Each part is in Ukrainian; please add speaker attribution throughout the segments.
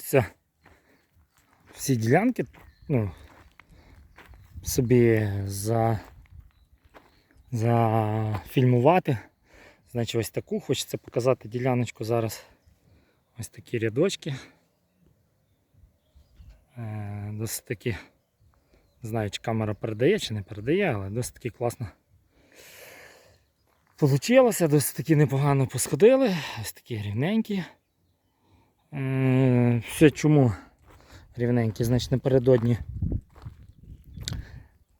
Speaker 1: хочеться всі ділянки ну, собі за, зафільмувати. Значить, ось таку хочеться показати діляночку зараз. Ось такі рядочки. Е, досить таки, не знаю, чи камера передає, чи не передає, але досить таки класно. Получилося, досить таки непогано посходили, ось такі рівненькі. Все чому рівненькі, значить напередодні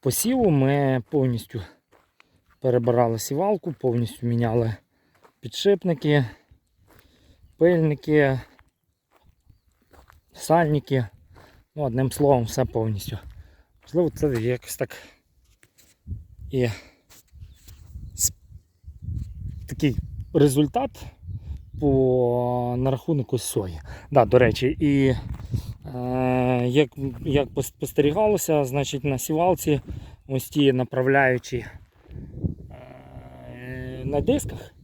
Speaker 1: посіву ми повністю перебирали сівалку, повністю міняли підшипники, пильники, сальники. Ну, одним словом, все повністю. Можливо, це якось так і такий результат по на рахунок ось сої. Да, до речі, і е, як, як спостерігалося, значить на сівалці ось ті направляючі е, на дисках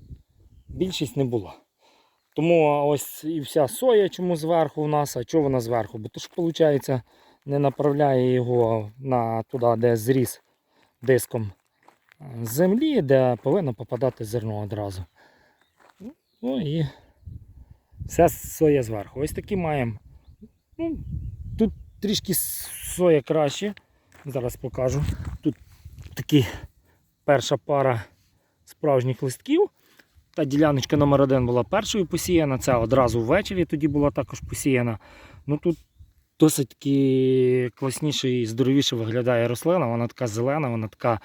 Speaker 1: більшість не було. Тому ось і вся соя чому зверху у нас, а чого вона зверху? Бо то ж виходить не направляє його на туди, де зріс диском е, землі, де повинно попадати зерно одразу. Ну і вся соя зверху. Ось такі маємо. Ну, тут трішки соя краще. Зараз покажу. Тут такі перша пара справжніх листків. Та діляночка номер один була першою посіяна, це одразу ввечері тоді була також посіяна. Ну тут досить класніше і здоровіше виглядає рослина, вона така зелена, вона така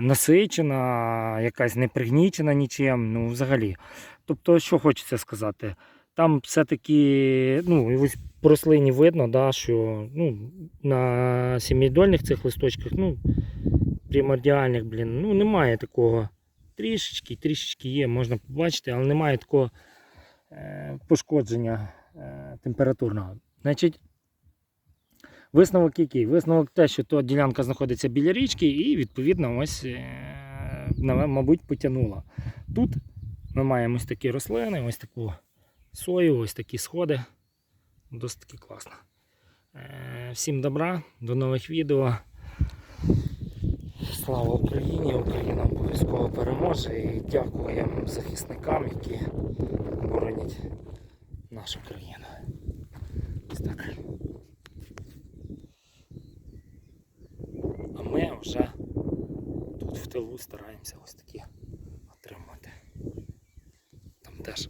Speaker 1: насичена, якась не пригнічена нічим. Ну, взагалі. Тобто, що хочеться сказати? Там все-таки, ну, ось по рослині видно, да, що ну, на сімейдольних цих листочках, ну, примордіальних, блін, ну, немає такого. Трішечки, трішечки є, можна побачити, але немає такого е, пошкодження е, температурного. Значить, висновок який? Висновок те, що то ділянка знаходиться біля річки і, відповідно, ось, е, мабуть, потягнула. Тут ми маємо ось такі рослини, ось таку сою, ось такі сходи. Досить таки класно. Е, всім добра, до нових відео. Слава Україні! Україна обов'язково переможе і дякуємо захисникам, які боронять нашу країну. Ось так. А ми вже тут в тилу стараємося ось такі отримати. Там теж